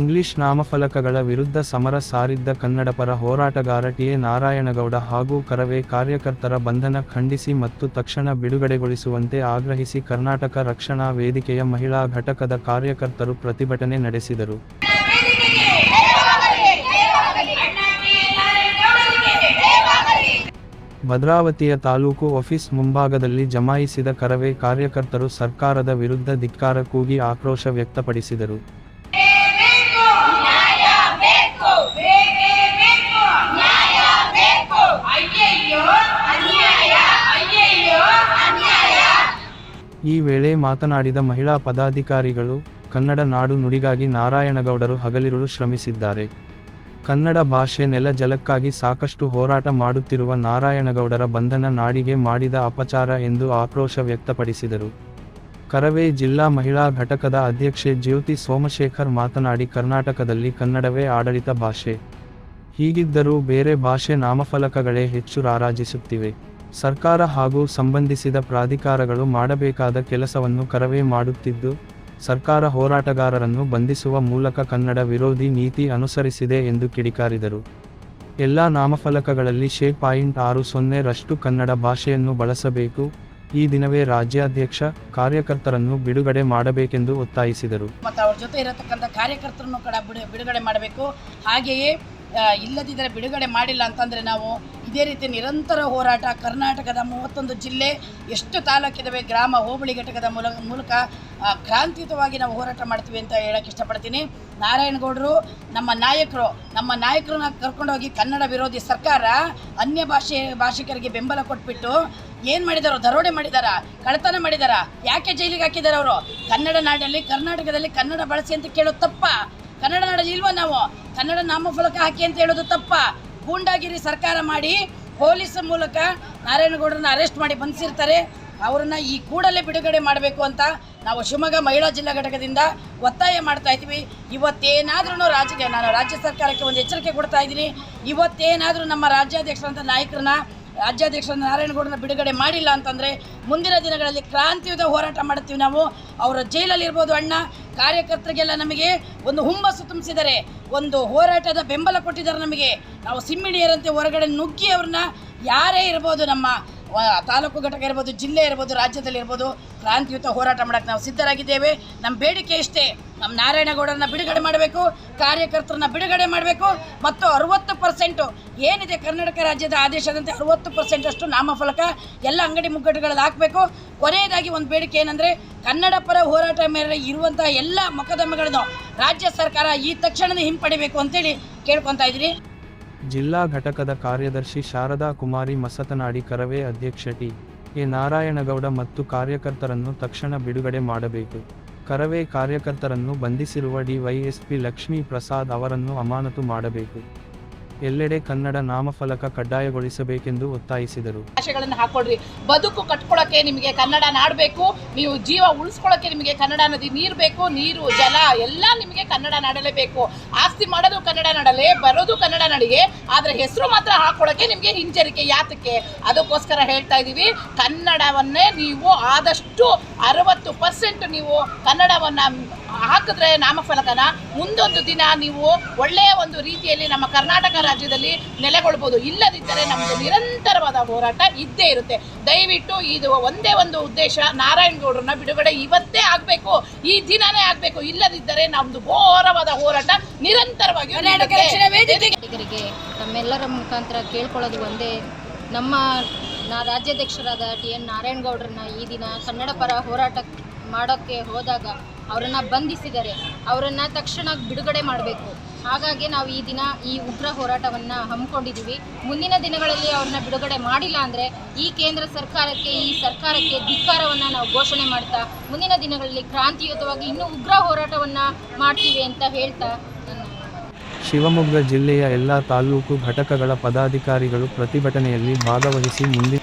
English ನಾಮಫಲಕಗಳ ವಿರುದ್ಧ ಸಮರ ಸಾರಿದ್ದ ಕನ್ನಡಪರ ಹೋರಾಟಗಾರ ಟಿ. ನಾರಾಯಣಗೌಡ ಹಾಗೂ ಕರವೇ ಕಾರ್ಯಕರ್ತರ ಬಂಧನ ಖಂಡಿಸಿ ಮತ್ತು ತಕ್ಷಣ ಬಿಡುಗಡೆಗೊಳಿಸುವಂತೆ ಆಗ್ರಹಿಸಿ ಕರ್ನಾಟಕ ರಕ್ಷಣಾ ವೇದಿಕೆಯ ಮಹಿಳಾ ಘಟಕದ ಕಾರ್ಯಕರ್ತರು ಪ್ರತಿಭಟನೆ ನಡೆಸಿದರು. ಭದ್ರಾವತಿಯ ತಾಲೂಕು ಆಫೀಸ್ ಮುಂಭಾಗದಲ್ಲಿ ಜಮಾಯಿಸಿದ ಕರವೇ ಕಾರ್ಯಕರ್ತರು ಸರ್ಕಾರದ ವಿರುದ್ಧ ಧಿಕ್ಕಾರ ಕೂಗಿ ಆಕ್ರೋಶ ವ್ಯಕ್ತಪಡಿಸಿದರು ಬೇಕು ನ್ಯಾಯ ಬೇಕು ಬೇಕೇ ಬೇಕು ನ್ಯಾಯ ಬೇಕು ಅಯ್ಯಯ್ಯೋ ಅನ್ಯಾಯ ಅಯ್ಯಯ್ಯೋ ಅನ್ಯಾಯ ಈ ವೇಳೆ ಮಾತನಾಡಿದ ಮಹಿಳಾ ಪದಾಧಿಕಾರಿಗಳು, ಕನ್ನಡ ನಾಡು ನುಡಿಗಾಗಿ ನಾರಾಯಣಗೌಡರು ಹಗಲಿರುಳು ಶ್ರಮಿಸಿದ್ದಾರೆ. ಕನ್ನಡ ಭಾಷೆ ನೆಲ ಜಲಕ್ಕಾಗಿ ಸಾಕಷ್ಟು ಹೋರಾಟ ಮಾಡುತ್ತಿರುವ ನಾರಾಯಣಗೌಡರ ಬಂಧನ ನಾಡಿಗೆ ಮಾಡಿದ ಅಪಚಾರ ಎಂದು ಆಕ್ರೋಶ ವ್ಯಕ್ತಪಡಿಸಿದರು. ಕರವೇ ಜಿಲ್ಲಾ ಮಹಿಳಾ ಘಟಕದ ಅಧ್ಯಕ್ಷೆ ಜ್ಯೋತಿ ಸೋಮಶೇಖರ್ ಮಾತನಾಡಿ, ಕರ್ನಾಟಕದಲ್ಲಿ ಕನ್ನಡವೇ ಆಡಳಿತ ಭಾಷೆ. ಹೀಗಿದ್ದರೂ ಬೇರೆ ಭಾಷೆ ನಾಮಫಲಕಗಳೇ ಹೆಚ್ಚು ರಾರಾಜಿಸುತ್ತಿವೆ. ಸರ್ಕಾರ ಹಾಗೂ ಸಂಬಂಧಿಸಿದ ಪ್ರಾಧಿಕಾರಗಳು ಮಾಡಬೇಕಾದ ಕೆಲಸವನ್ನು ಕರವೇ ಮಾಡುತ್ತಿದ್ದು, ಸರ್ಕಾರ ಹೋರಾಟಗಾರರನ್ನು ಬಂಧಿಸುವ ಮೂಲಕ ಕನ್ನಡ ವಿರೋಧಿ ನೀತಿ ಅನುಸರಿಸಿದೆ ಎಂದು ಕಿಡಿಕಾರಿದರು. ಎಲ್ಲ ನಾಮಫಲಕಗಳಲ್ಲಿ ಶೇ ಪಾಯಿಂಟ್ ಆರು ಸೊನ್ನೆ ರಷ್ಟು ಕನ್ನಡ ಭಾಷೆಯನ್ನು ಬಳಸಬೇಕು. ಈ ದಿನವೇ ರಾಜ್ಯಾಧ್ಯಕ್ಷ, ಕಾರ್ಯಕರ್ತರನ್ನು ಬಿಡುಗಡೆ ಮಾಡಬೇಕೆಂದು ಒತ್ತಾಯಿಸಿದರು. ಮತ್ತು ಅವ್ರ ಜೊತೆ ಇರತಕ್ಕಂಥ ಕಾರ್ಯಕರ್ತರನ್ನು ಕೂಡ ಬಿಡುಗಡೆ ಮಾಡಬೇಕು. ಹಾಗೆಯೇ ಇಲ್ಲದಿದ್ದರೆ ಬಿಡುಗಡೆ ಮಾಡಿಲ್ಲ ಅಂತಂದರೆ ನಾವು ಇದೇ ರೀತಿ ನಿರಂತರ ಹೋರಾಟ ಕರ್ನಾಟಕದ ಮೂವತ್ತೊಂದು ಜಿಲ್ಲೆ ಎಷ್ಟು ತಾಲೂಕಿದವೆ ಗ್ರಾಮ ಹೋಬಳಿ ಘಟಕದ ಮೂಲಕ ಕ್ರಾಂತಿಯುತವಾಗಿ ನಾವು ಹೋರಾಟ ಮಾಡ್ತೀವಿ ಅಂತ ಹೇಳಕ್ಕೆ ಇಷ್ಟಪಡ್ತೀನಿ. ನಾರಾಯಣಗೌಡರು, ನಮ್ಮ ನಾಯಕರು, ನಮ್ಮ ನಾಯಕರನ್ನ ಕರ್ಕೊಂಡೋಗಿ ಕನ್ನಡ ವಿರೋಧಿ ಸರ್ಕಾರ ಅನ್ಯ ಭಾಷೆ, ಭಾಷಿಕರಿಗೆ ಬೆಂಬಲ ಕೊಟ್ಬಿಟ್ಟು ಏನು ಮಾಡಿದಾರೋ, ದರೋಡೆ ಮಾಡಿದಾರ, ಕಳ್ಳತನ ಮಾಡಿದಾರ, ಯಾಕೆ ಜೈಲಿಗೆ ಹಾಕಿದ್ದಾರೆ ಅವರು? ಕನ್ನಡ ನಾಡಲ್ಲಿ, ಕರ್ನಾಟಕದಲ್ಲಿ ಕನ್ನಡ ಬಳಸಿ ಅಂತ ಕೇಳೋದು ತಪ್ಪ. ಕನ್ನಡ ನಾಡಲ್ಲಿ ಇಲ್ವಾ ನಾವು? ಕನ್ನಡ ನಾಮಫಲಕ ಹಾಕಿ ಅಂತ ಹೇಳೋದು ತಪ್ಪ. ಗೂಂಡಾಗಿರಿ ಸರ್ಕಾರ ಮಾಡಿ ಪೊಲೀಸ್ ಮೂಲಕ ನಾರಾಯಣಗೌಡರನ್ನ ಅರೆಸ್ಟ್ ಮಾಡಿ ಬಂಧಿಸಿರ್ತಾರೆ. ಅವರನ್ನ ಈ ಕೂಡಲೇ ಬಿಡುಗಡೆ ಮಾಡಬೇಕು ಅಂತ ನಾವು ಶಿವಮೊಗ್ಗ ಮಹಿಳಾ ಜಿಲ್ಲಾ ಘಟಕದಿಂದ ಒತ್ತಾಯ ಮಾಡ್ತಾ ಇದ್ದೀವಿ. ಇವತ್ತೇನಾದ್ರೂ ರಾಜ್ಯ ನಾನು ರಾಜ್ಯ ಸರ್ಕಾರಕ್ಕೆ ಒಂದು ಎಚ್ಚರಿಕೆ ಕೊಡ್ತಾ ಇದ್ದೀನಿ. ಇವತ್ತೇನಾದರೂ ನಮ್ಮ ರಾಜ್ಯಾಧ್ಯಕ್ಷರಂಥ ನಾಯಕರನ್ನ ರಾಜ್ಯಾಧ್ಯಕ್ಷ ನಾರಾಯಣಗೌಡನ ಬಿಡುಗಡೆ ಮಾಡಿಲ್ಲ ಅಂತಂದರೆ ಮುಂದಿನ ದಿನಗಳಲ್ಲಿ ಕ್ರಾಂತಿಯುತ ಹೋರಾಟ ಮಾಡ್ತೀವಿ ನಾವು. ಅವರ ಜೈಲಲ್ಲಿ ಇರ್ಬೋದು ಅಣ್ಣ ಕಾರ್ಯಕರ್ತರಿಗೆಲ್ಲ ನಮಗೆ ಒಂದು ಹುಮ್ಮಸ್ಸು ತುಂಬಿಸಿದ್ದಾರೆ. ಒಂದು ಹೋರಾಟದ ಬೆಂಬಲ ಕೊಟ್ಟಿದ್ದಾರೆ ನಮಗೆ. ನಾವು ಸಿಮ್ಮಿಡಿಯರಂತೆ ಹೊರಗಡೆ ನುಗ್ಗಿ ಅವ್ರನ್ನ ಯಾರೇ ಇರ್ಬೋದು ನಮ್ಮ ತಾಲೂಕು ಘಟಕ ಇರ್ಬೋದು, ಜಿಲ್ಲೆ ಇರ್ಬೋದು, ರಾಜ್ಯದಲ್ಲಿ ಇರ್ಬೋದು, ಕ್ರಾಂತಿಯುತ ಹೋರಾಟ ಮಾಡೋಕ್ಕೆ ನಾವು ಸಿದ್ಧರಾಗಿದ್ದೇವೆ. ನಮ್ಮ ಬೇಡಿಕೆ ಇಷ್ಟೇ. ನಮ್ಮ ನಾರಾಯಣಗೌಡರನ್ನ ಬಿಡುಗಡೆ ಮಾಡಬೇಕು, ಕಾರ್ಯಕರ್ತರನ್ನ ಬಿಡುಗಡೆ ಮಾಡಬೇಕು, ಮತ್ತು ಅರುವತ್ತು ಪರ್ಸೆಂಟು ಏನಿದೆ ಕರ್ನಾಟಕ ರಾಜ್ಯದ ಆದೇಶದಂತೆ ಅರುವತ್ತು ಪರ್ಸೆಂಟ್ ಅಷ್ಟು ನಾಮಫಲಕ ಎಲ್ಲ ಅಂಗಡಿ ಮುಗ್ಗಟ್ಟುಗಳಲ್ಲಿ ಹಾಕಬೇಕು. ಕೊನೆಯದಾಗಿ ಒಂದು ಬೇಡಿಕೆ ಏನಂದರೆ, ಕನ್ನಡ ಪರ ಹೋರಾಟ ಮೇಲೆ ಇರುವಂತಹ ಎಲ್ಲ ಮೊಕದ್ದಮೆಗಳನ್ನು ರಾಜ್ಯ ಸರ್ಕಾರ ಈ ತಕ್ಷಣವೇ ಹಿಂಪಡಿಬೇಕು ಅಂತೇಳಿ ಕೇಳ್ಕೊತಾ ಇದ್ದೀನಿ. ಜಿಲ್ಲಾ ಘಟಕದ ಕಾರ್ಯದರ್ಶಿ ಶಾರದಾ ಕುಮಾರಿ ಮಸತನಾಡಿ ಕರವೇ ಅಧ್ಯಕ್ಷ ಟಿ. ಎ. ನಾರಾಯಣಗೌಡ ಮತ್ತು ಕಾರ್ಯಕರ್ತರನ್ನು ತಕ್ಷಣ ಬಿಡುಗಡೆ ಮಾಡಬೇಕು. ಕರವೇ ಕಾರ್ಯಕರ್ತರನ್ನು ಬಂಧಿಸಿರುವ ಡಿವೈಎಸ್ಪಿ ಲಕ್ಷ್ಮೀ ಪ್ರಸಾದ್ ಅವರನ್ನು ಅಮಾನತು ಮಾಡಬೇಕು. ಎಲ್ಲೆಡೆ ಕನ್ನಡ ನಾಮಫಲಕ ಕಡ್ಡಾಯಗೊಳಿಸಬೇಕೆಂದು ಒತ್ತಾಯಿಸಿದರು. ಭಾಷೆಗಳನ್ನು ಹಾಕೊಳ್ರಿ. ಬದುಕು ಕಟ್ಕೊಳಕ್ಕೆ ನಿಮಗೆ ಕನ್ನಡ ನಾಡಬೇಕು. ನೀವು ಜೀವ ಉಳಿಸ್ಕೊಳಕ್ಕೆ ನಿಮಗೆ ಕನ್ನಡ ನದಿ ನೀರು ಬೇಕು. ನೀರು, ಜಲ ಎಲ್ಲ ನಿಮಗೆ ಕನ್ನಡ ನಾಡಲೇಬೇಕು. ಆಸ್ತಿ ಮಾಡೋದು ಕನ್ನಡ ನಾಡಲೆ ಬರೋದು ಕನ್ನಡ ನಡಿಗೆ. ಆದರೆ ಹೆಸರು ಮಾತ್ರ ಹಾಕೊಳಕ್ಕೆ ನಿಮಗೆ ಹಿಂಜರಿಕೆ ಯಾತಕ್ಕೆ? ಅದಕ್ಕೋಸ್ಕರ ಹೇಳ್ತಾ ಇದ್ದೀವಿ. ಕನ್ನಡವನ್ನೇ ನೀವು ಆದಷ್ಟು ಅರವತ್ತು ಪರ್ಸೆಂಟ್ ನೀವು ಕನ್ನಡವನ್ನ ಹಾಕಿದ್ರೆ ನಾಮಫಲಕನ ಮುಂದೊಂದು ದಿನ ನೀವು ಒಳ್ಳೆಯ ಒಂದು ರೀತಿಯಲ್ಲಿ ನಮ್ಮ ಕರ್ನಾಟಕ ರಾಜ್ಯದಲ್ಲಿ ನೆಲೆಗೊಳ್ಬೋದು. ಇಲ್ಲದಿದ್ದರೆ ನಮ್ಮದು ನಿರಂತರವಾದ ಹೋರಾಟ ಇದ್ದೇ ಇರುತ್ತೆ. ದಯವಿಟ್ಟು ಇದು ಒಂದೇ ಒಂದು ಉದ್ದೇಶ ನಾರಾಯಣಗೌಡರನ್ನ ಬಿಡುಗಡೆ ಇವತ್ತೇ ಆಗಬೇಕು. ಈ ದಿನನೇ ಆಗಬೇಕು. ಇಲ್ಲದಿದ್ದರೆ ನಮ್ಮದು ಘೋರವಾದ ಹೋರಾಟ ನಿರಂತರವಾಗಿ ತಮ್ಮೆಲ್ಲರ ಮುಖಾಂತರ ಕೇಳ್ಕೊಳ್ಳೋದು ಒಂದೇ. ನಮ್ಮ ನಾ ರಾಜ್ಯಾಧ್ಯಕ್ಷರಾದ ಟಿ ಎನ್ ನಾರಾಯಣಗೌಡರನ್ನ ಈ ದಿನ ಕನ್ನಡ ಪರ ಹೋರಾಟ ಮಾಡೋಕ್ಕೆ ಹೋದಾಗ ಅವರನ್ನ ಬಂಧಿಸಿದರೆ ಅವರನ್ನ ತಕ್ಷಣ ಬಿಡುಗಡೆ ಮಾಡಬೇಕು. ಹಾಗಾಗಿ ನಾವು ಈ ದಿನ ಈ ಉಗ್ರ ಹೋರಾಟವನ್ನು ಹಮ್ಮಿಕೊಂಡಿದ್ದೀವಿ ಮುಂದಿನ ದಿನಗಳಲ್ಲಿ ಅವ್ರನ್ನ ಬಿಡುಗಡೆ ಮಾಡಿಲ್ಲ ಅಂದರೆ ಈ ಕೇಂದ್ರ ಸರ್ಕಾರಕ್ಕೆ, ಈ ಸರ್ಕಾರಕ್ಕೆ ಧಿಕ್ಕಾರವನ್ನು ನಾವು ಘೋಷಣೆ ಮಾಡ್ತಾ, ಮುಂದಿನ ದಿನಗಳಲ್ಲಿ ಕ್ರಾಂತಿಯುತವಾಗಿ ಇನ್ನೂ ಉಗ್ರ ಹೋರಾಟವನ್ನು ಮಾಡ್ತೀವಿ ಅಂತ ಹೇಳ್ತಾ ಶಿವಮೊಗ್ಗ ಜಿಲ್ಲೆಯ ಎಲ್ಲ ತಾಲೂಕು ಘಟಕಗಳ ಪದಾಧಿಕಾರಿಗಳು ಪ್ರತಿಭಟನೆಯಲ್ಲಿ ಭಾಗವಹಿಸಿ ಮುಂದಿನ